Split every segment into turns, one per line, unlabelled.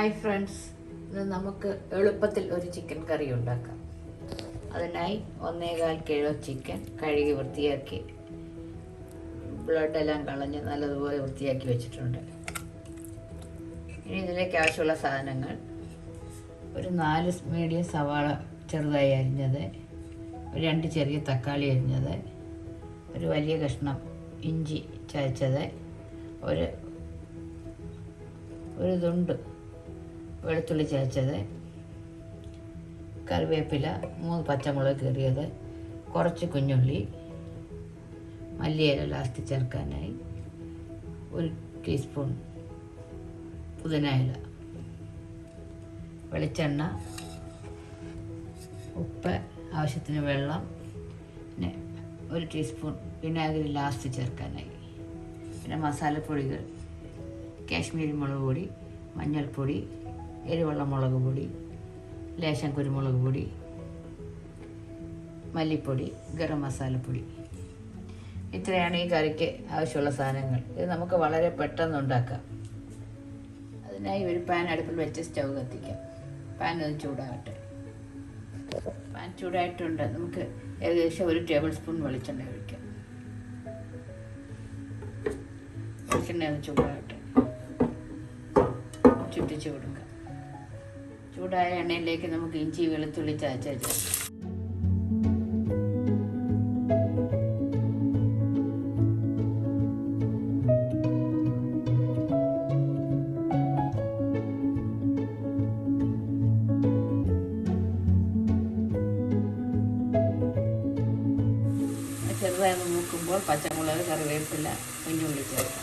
Hi friends ഇന്ന് നമുക്ക് എളുപ്പത്തിൽ ഒരു ചിക്കൻ കറി ഉണ്ടാക്കാം. അതിനായി ഒന്നേകാൽ കിലോ ചിക്കൻ കഴുകി വൃത്തിയാക്കി. ബ്ലഡെല്ലാം കളഞ്ഞ് നല്ലതുപോലെ വൃത്തിയാക്കി വെച്ചിട്ടുണ്ട്. ഇനി ഇതിലേക്ക് ആവശ്യമുള്ള സാധനങ്ങൾ. ഒരു നാല് മീഡിയം സവാള ചെറുതായി അരിഞ്ഞത്. രണ്ട് ചെറിയ തക്കാളി അരിഞ്ഞത്. ഒരു വലിയ കഷ്ണം ഇഞ്ചി ചതച്ചത്. ഒരു ഒരു തുണ്ട് വെളുത്തുള്ളി ചതച്ചത് കറിവേപ്പില മൂന്ന് പച്ചമുളക് കീറിയത് കുറച്ച് കുഞ്ഞുള്ളി മല്ലിയില ലാസ്റ്റ് ചേർക്കാനായി ഒരു ടീസ്പൂൺ പുതിന ഇല വെളിച്ചെണ്ണ ഉപ്പ് ആവശ്യത്തിന് വെള്ളം പിന്നെ ഒരു ടീസ്പൂൺ വിനാഗിരി ലാസ്റ്റ് ചേർക്കാനായി. പിന്നെ മസാലപ്പൊടികൾ കാശ്മീരി മുളക് പൊടി മഞ്ഞൾപ്പൊടി എരിവെള്ള മുളക് പൊടി ലേശം കുരുമുളക് പൊടി മല്ലിപ്പൊടി ഗരം മസാലപ്പൊടി ഇത്രയാണ് ഈ കറിക്ക് ആവശ്യമുള്ള സാധനങ്ങൾ. ഇത് നമുക്ക് വളരെ പെട്ടെന്ന് ഉണ്ടാക്കാം. അതിനായി ഒരു പാൻ അടുപ്പിൽ വെച്ച് സ്റ്റൗ കത്തിക്കാം. പാൻ ഒന്ന് ചൂടാകട്ടെ. പാൻ ചൂടായിട്ടുണ്ട്. നമുക്ക് ഏകദേശം ഒരു ടേബിൾ സ്പൂൺ വെളിച്ചെണ്ണ ഒഴിക്കാം. വെളിച്ചെണ്ണ ഒന്ന് ചൂടാകട്ടെ. ചുറ്റിച്ച് കൊടുക്കാം ചൂടായ എണ്ണയിലേക്ക് നമുക്ക് ഇഞ്ചി വെളുത്തുള്ളി ചേർക്കാം ചെറുതായി നോക്കുമ്പോൾ പച്ചമുളക് കറിവേപ്പില കുഞ്ഞുള്ളി ചേർക്കാം.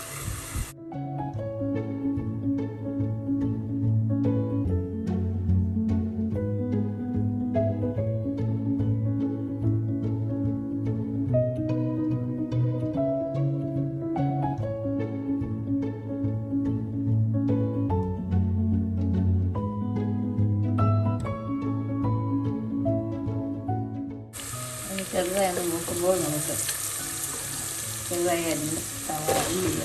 അത് നോക്കുമ്പോൾ നമുക്ക് ചെറുതായി അരിഞ്ഞ് സവാള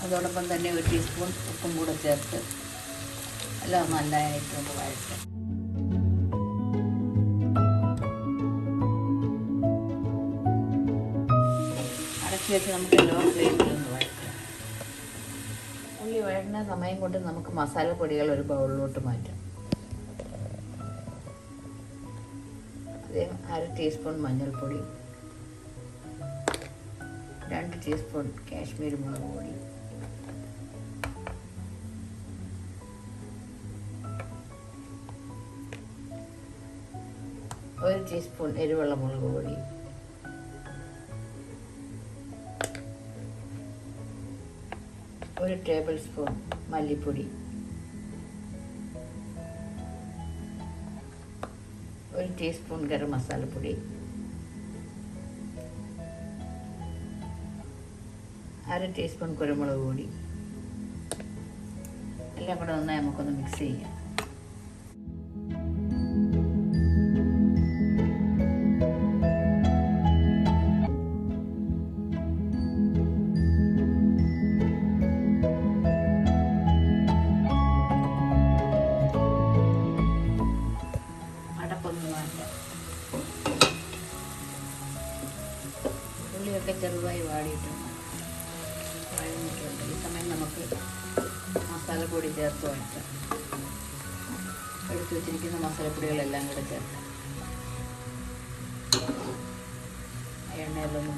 അതോടൊപ്പം തന്നെ ഒരു ടീസ്പൂൺ ഉപ്പും കൂടെ ചേർത്ത് എല്ലാം നല്ലതായിട്ട് ഒന്ന് വഴറ്റാം അടച്ചു വെച്ച് നമുക്ക് ലോ ഫ്ലെയിമിൽ ഉള്ളി വഴറ്റുന്ന സമയം കൊണ്ട് നമുക്ക് മസാലപ്പൊടികൾ ഒരു ബൗളിലോട്ട് മാറ്റാം. അതേ അര ടീസ്പൂൺ മഞ്ഞൾപ്പൊടി രണ്ട് ടീസ്പൂൺ കാശ്മീരി മുളക് പൊടി ഒരു ടീസ്പൂൺ എരിവെള്ള മുളക് പൊടി ഒരു ടേബിൾ സ്പൂൺ മല്ലിപ്പൊടി. ഒരു ടീസ്പൂൺ ഗരം മസാലപ്പൊടി. അര ടീസ്പൂൺ കുരുമുളക് പൊടി. എല്ലാം കൂടെ നന്നായി നമുക്കൊന്ന് മിക്സ് ചെയ്യാം. മസാലപ്പൊടി ചേർത്ത് വഴറ്റാം. എടുത്തു വെച്ചിരിക്കുന്ന മസാലപ്പൊടികളെല്ലാം കൂടെ എണ്ണയിലൊന്നും എണ്ണയിലൊന്ന്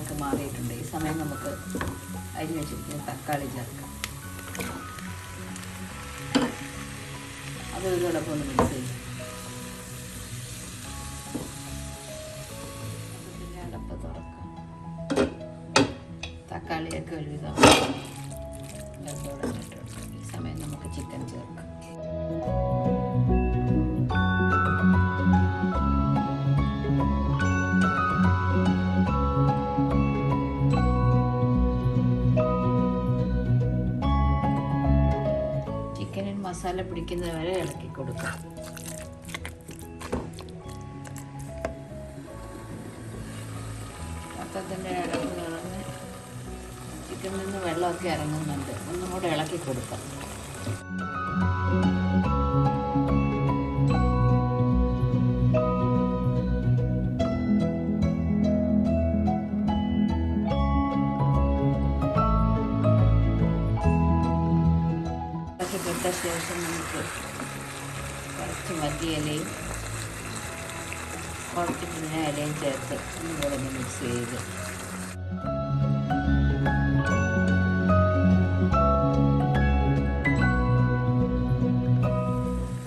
പച്ചമണമൊക്കെ മാറിയിട്ടുണ്ട്. ഈ സമയം നമുക്ക് അരിഞ്ഞ് വെച്ചിരിക്കുന്ന തക്കാളി ചേർക്കാം. അത് ഇതോടൊപ്പം ഒന്ന് മിക്സ് ചെയ്യും. പിന്നെ അടപ്പ് തുറക്കാം. തക്കാളിയൊക്കെ ഒരുവിധം ഈ സമയം നമുക്ക് ചിക്കൻ ചേർക്കാം. മസാല പിടിക്കുന്നത് വരെ ഇളക്കി കൊടുക്കാം. പത്തത്തിന്റെ ഇളക്ക് കിടന്ന് ചിക്കനിൽ നിന്ന് വെള്ളമൊക്കെ ഇറങ്ങുന്നുണ്ട്. ഒന്നും കൂടെ ഇളക്കി കൊടുക്കാം. ഇളക്കിപ്പെട്ട ശേഷം നമുക്ക് കുറച്ച് മല്ലിയിലയും കുറച്ച് പിന്നാലയും ചേർത്ത് ഇതുപോലെ മിക്സ് ചെയ്ത്.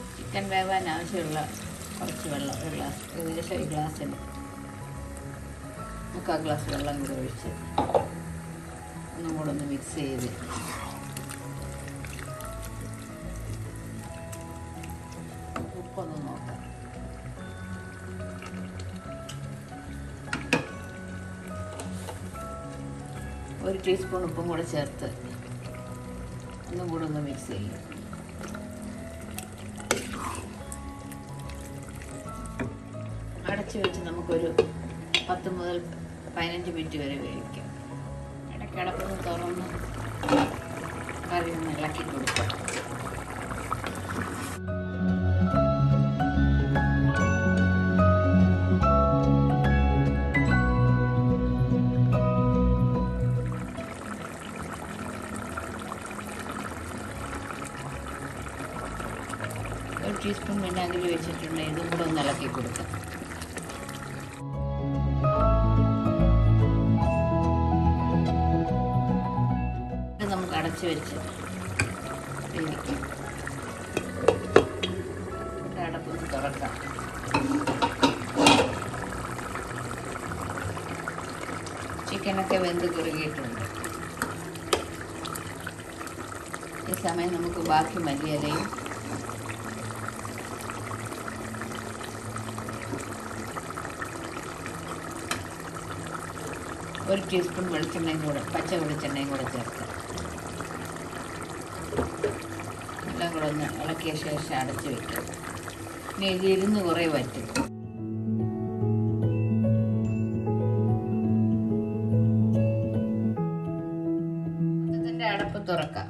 ചിക്കൻ വേവാൻ ആവശ്യമുള്ള കുറച്ച് വെള്ളം ഒരു ഗ്ലാസ് ഏകദേശം ഒരു ഗ്ലാസ്സിന് മുക്കാൽ ഗ്ലാസ് വെള്ളം കൂടെ ഒഴിച്ച് ഒന്നും കൂടെ ഒന്ന് മിക്സ് ചെയ്ത് ഒരു ടീസ്പൂൺ ഉപ്പും കൂടെ ചേർത്ത് ഒന്നും കൂടെ ഒന്ന് മിക്സ് ചെയ്യും. അടച്ചു വെച്ച് നമുക്കൊരു പത്ത് മുതൽ പതിനഞ്ച് മിനിറ്റ് വരെ വേവിക്കാം. ഇടയ്ക്കിടക്കൊന്ന് തുറന്ന് കറി ഒന്ന് ഇളക്കി കൊടുക്കാം. ടീസ്പൂൺ വിനാഗിരി വെച്ചിട്ടുണ്ട്. ഇതും കൂടെ ഒന്ന് ഇളക്കി കൊടുക്കാം. നമുക്ക് അടച്ച് വെച്ച് വേവിക്കാം. അടപ്പൊന്ന് തുറക്കാം. ചിക്കനൊക്കെ വെന്ത് കുറുകിയിട്ടുണ്ട്. ഈ സമയം നമുക്ക് ബാക്കി മല്ലിയിലയും ഒരു ടീസ്പൂൺ വെളിച്ചെണ്ണയും കൂടെ പച്ച വെളിച്ചെണ്ണയും കൂടെ ചേർക്കാം. എല്ലാം കൂടെ ഒന്ന് ഇളക്കിയ ശേഷം അടച്ചു വെക്കുക ഇനി ഇത് ഇരുന്ന് കുറേ വറ്റും. ഇതിന്റെ അടപ്പ് തുറക്കാം.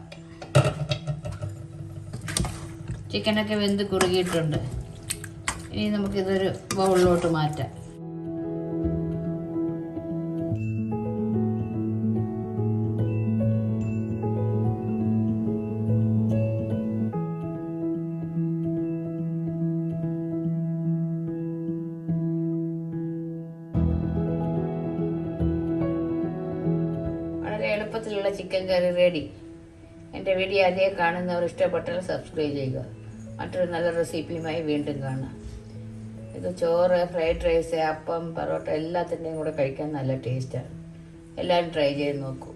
ചിക്കനൊക്കെ വെന്ത് കുറുകിയിട്ടുണ്ട്. ഇനി നമുക്കിതൊരു ബൗളിലോട്ട് മാറ്റാം. ചിക്കൻ കറി റെഡി എന്റെ വീഡിയോ ആദ്യം കാണുന്നവർ ഇഷ്ടപ്പെട്ടാൽ സബ്സ്ക്രൈബ് ചെയ്യുക. മറ്റൊരു നല്ല റെസിപ്പിയുമായി വീണ്ടും കാണാം. ഇത് ചോറ് ഫ്രൈഡ് റൈസ് അപ്പം പൊറോട്ട എല്ലാത്തിന്റെയും കൂടെ കഴിക്കാൻ നല്ല ടേസ്റ്റാണ് എല്ലാവരും ട്രൈ ചെയ്ത് നോക്കൂ.